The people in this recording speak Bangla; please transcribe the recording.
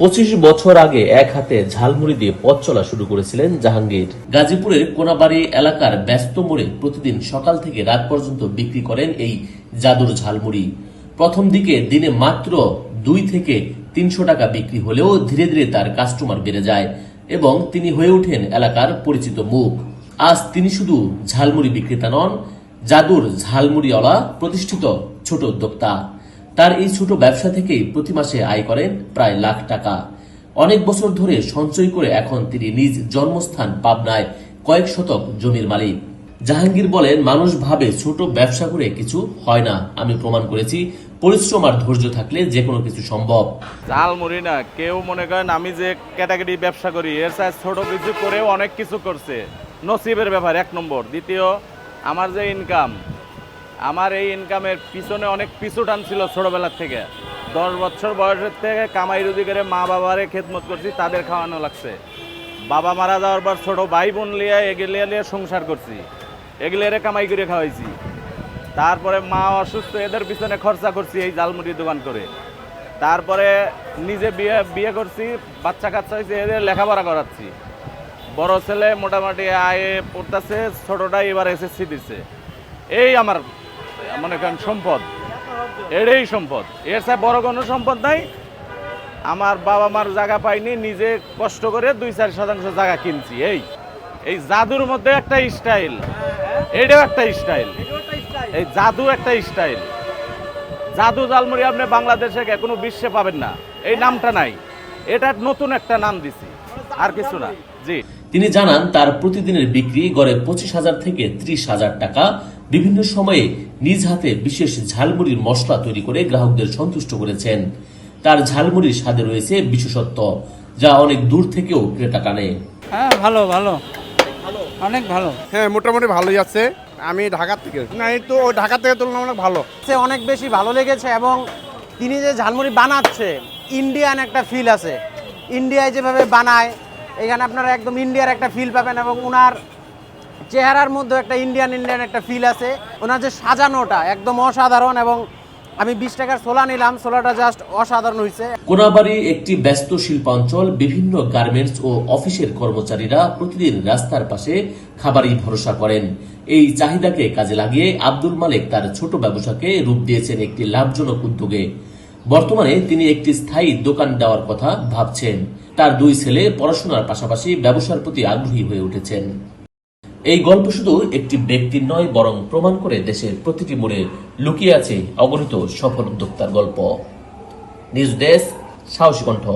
পঁচিশ বছর আগে এক হাতে ঝালমুড়ি দিয়ে পথ চলা শুরু করেছিলেন জাহাঙ্গীর। গাজীপুরের কোনাবাড়ি এলাকার ব্যস্ত মোড়ে প্রতিদিন সকাল থেকে রাত পর্যন্ত বিক্রি করেন এই জাদুর ঝালমুড়ি। প্রথম দিকে দিনে মাত্র দুই থেকে তিনশো টাকা বিক্রি হলেও ধীরে ধীরে তার কাস্টমার বেড়ে যায় এবং তিনি হয়ে ওঠেন এলাকার পরিচিত মুখ। আজ তিনি শুধু ঝালমুড়ি বিক্রেতা নন, জাদুর ঝালমুড়িওয়ালা প্রতিষ্ঠিত ছোট উদ্যোক্তা। তার এই ছোট ব্যবসা থেকেই প্রতি মাসে আয় করেন প্রায় লাখ টাকা। অনেক বছর ধরে সঞ্চয় করে এখন তিনি নিজ জন্মস্থান পাবনায় কয়েক শতক জমির মালিক। জাহাঙ্গীর বলেন, মানুষ ভাবে ছোট ব্যবসা করে কিছু হয় না। আমি প্রমাণ করেছি, পরিশ্রম আর ধৈর্য থাকলে যে কোনো কিছু সম্ভব। জাল মুড়ি না কেউ মনে করেন আমি যে ক্যাটাগরি ব্যবসা করি, এর সাইজ ছোট কিছু করেও অনেক কিছু করছে। নসিবের ব্যাপার, এক নম্বর। দ্বিতীয়, আমার যে ইনকাম আমার এই ইনকামের পিছনে অনেক পিছু টান ছিল ছোটবেলার থেকে। দশ বছর বয়সের থেকে কামাই রুজি করে মা বাবারে খেদমত করছি, তাদের খাওয়ানো লাগছে। বাবা মারা যাওয়ার পর ছোটো ভাই বোন লিয়ে এগুলি লিয়ে সংসার করছি। এগুলি এরে কামাই করে খাওয়াইছি। তারপরে মা অসুস্থ, এদের পিছনে খরচা করছি এই জালমুড়ি দোকান করে। তারপরে নিজে বিয়ে বিয়ে করছি, বাচ্চা কাচ্চা হয়েছে, এদের লেখাপড়া করাচ্ছি। বড় ছেলে মোটামুটি আয়ে পড়তেছে, ছোটটা এবার এসএসসি দিচ্ছে এই আমার মনে করেন সম্পদ। এটাই সম্পদ। এর সাথে বড় কোনো সম্পদ নাই। আমার বাবা মার জায়গা পাইনি, নিজে কষ্ট করে দুই চার শতাংশ জায়গা কিনছি, এই। এই জাদুর মধ্যে একটা স্টাইল। এটাও একটা স্টাইল। এই জাদু একটা স্টাইল। জাদু জালমুড়ি আপনি বাংলাদেশে কোনো বিশ্বে পাবেন না। এই নামটা নাই। এটা নতুন একটা নাম দিছি। আর কিছু না। জি। তিনি জানান, তার প্রতিদিনের বিক্রি গড়ে পঁচিশ হাজার থেকে ত্রিশ হাজার টাকা। বিভিন্ন সময়ে নিজ হাতে বিশেষ ঝালমুড়ির মশলা তৈরি করে গ্রাহকদের সন্তুষ্ট করেছেন। তার ঝালমুড়ির স্বাদে রয়েছে বিশেষত্ব যা অনেক দূর থেকেও ক্রেতা টানে। হ্যাঁ ভালো ভালো। অনেক ভালো। হ্যাঁ মোটামুটি ভালোই আছে। আমি ঢাকা থেকে। না এই তো ঢাকা থেকে তুলনামূলক ভালো। সে অনেক বেশি ভালো লেগেছে এবং তিনি যে ঝালমুড়ি বানাচ্ছে ইন্ডিয়ান একটা ফিল আছে। ইন্ডিয়ায় যেভাবে বানায় এখানে আপনারা একদম ইন্ডিয়ার একটা ফিল পাবেন এবং ওনার চেহারার মধ্যে একটা ইন্ডিয়ান ইন্ডিয়ান একটা ফিল আছে। ওনার যে সাজানোটা একদম অসাধারণ এবং আমি বিশ টাকার সোলা নিলাম সোলাটা জাস্ট অসাধারণ হয়েছে কোনাবাড়ি একটি ব্যস্ত শিল্পাঞ্চল, বিভিন্ন গার্মেন্টস ও অফিসের কর্মচারীরা প্রতিদিন রাস্তার পাশে খাবারই ভরসা করেন। এই চাহিদাকে কাজে লাগিয়ে আব্দুল মালিক তার ছোট ব্যবসাকে রূপ দিয়েছেন একটি লাভজনক উদ্যোগে। বর্তমানে তিনি একটি স্থায়ী দোকান দেওয়ার কথা ভাবছেন। তার দুই ছেলে পড়াশোনার পাশাপাশি ব্যবসার প্রতি আগ্রহী হয়ে উঠেছেন। এই গল্প শুধু একটি ব্যক্তির নয়, বরং প্রমাণ করে দেশের প্রতিটি মোড়ে লুকিয়ে আছে অগণিত সফল উদ্যোক্তার গল্প। নিউজ ডেস্ক, সাহসী কণ্ঠ।